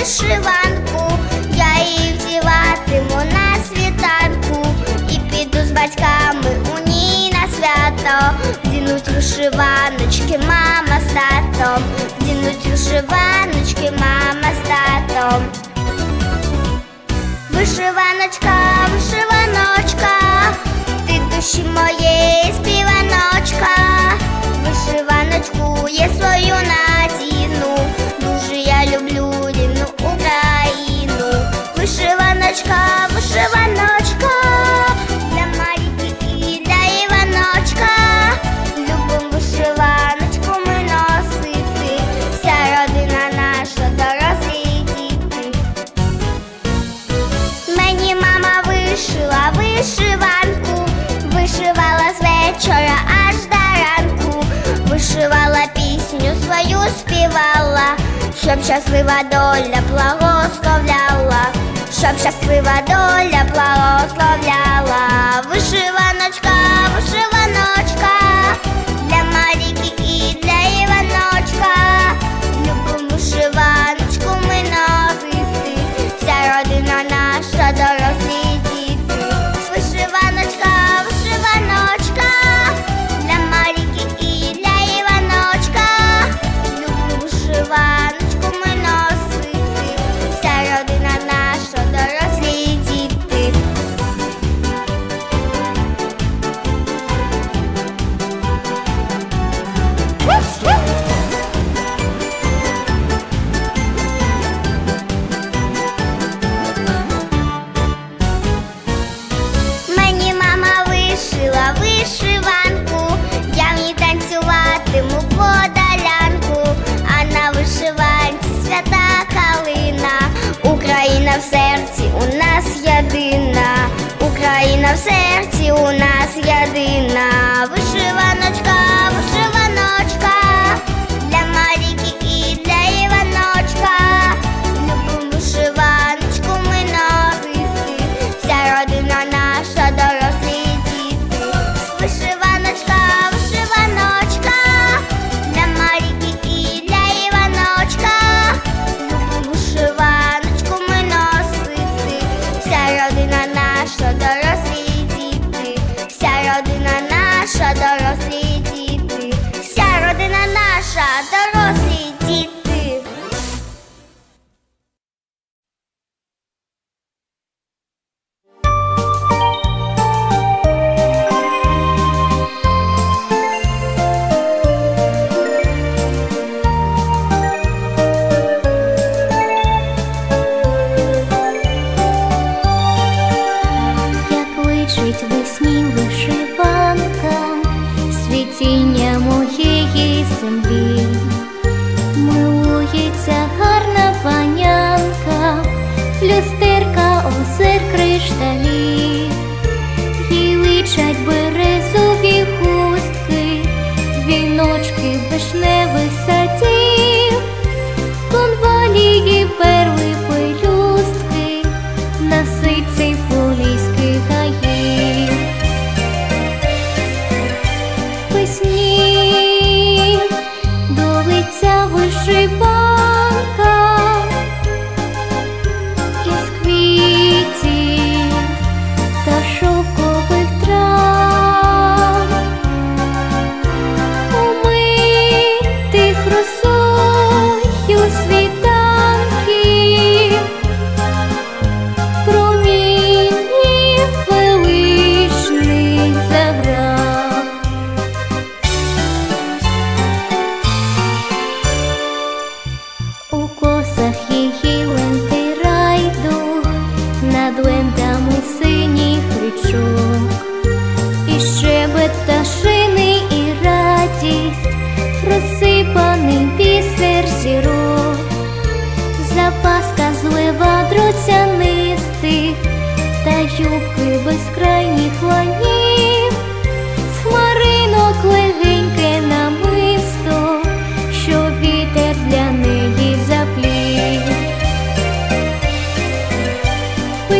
вишиванку, я її взіватиму на світанку і піду з батьками у ній на свято, Дінуть вишиваночки, мама з татом, Дінуть вишиваночки, мама з татом. Вишиваночка, вишиваночка, ти душі моєї співаночка, вишиваночку є свою надіну. співала, щоб щаслива доля благословляла, щоб щаслива доля благословляла, вишиваночка, вишиваночка. серці у нас єдина, Україна в серці у нас єдина, вишиваночка.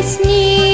весні.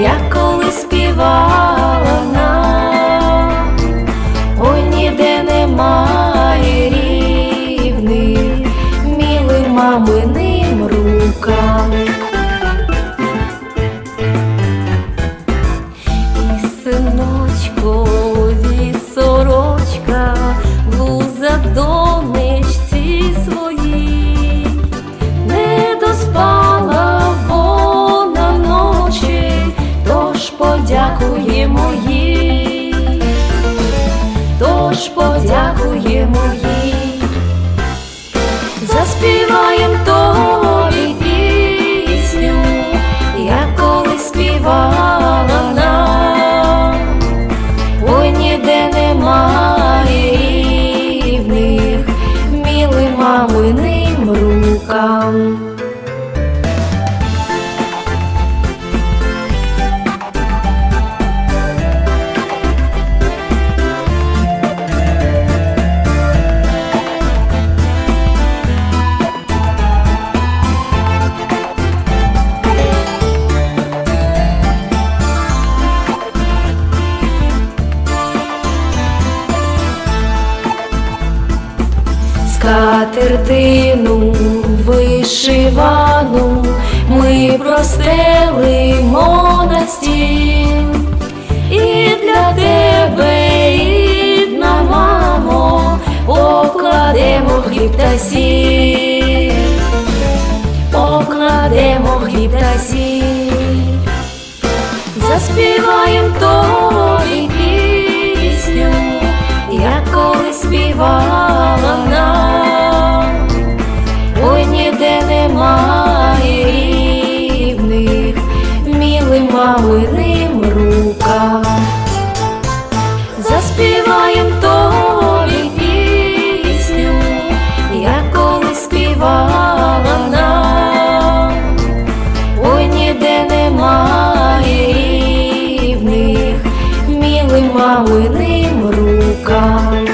Як коли співала Скатертину вишивану. Ми простелимо на стіл і для тебе, рідна мамо, покладемо хліб та сіль, покладемо хліб та сіль, заспіваєм тобі милим рукам. Заспіваєм тобі пісню, як коли співала нам. Ой, ніде немає рівних милим маминим рукам.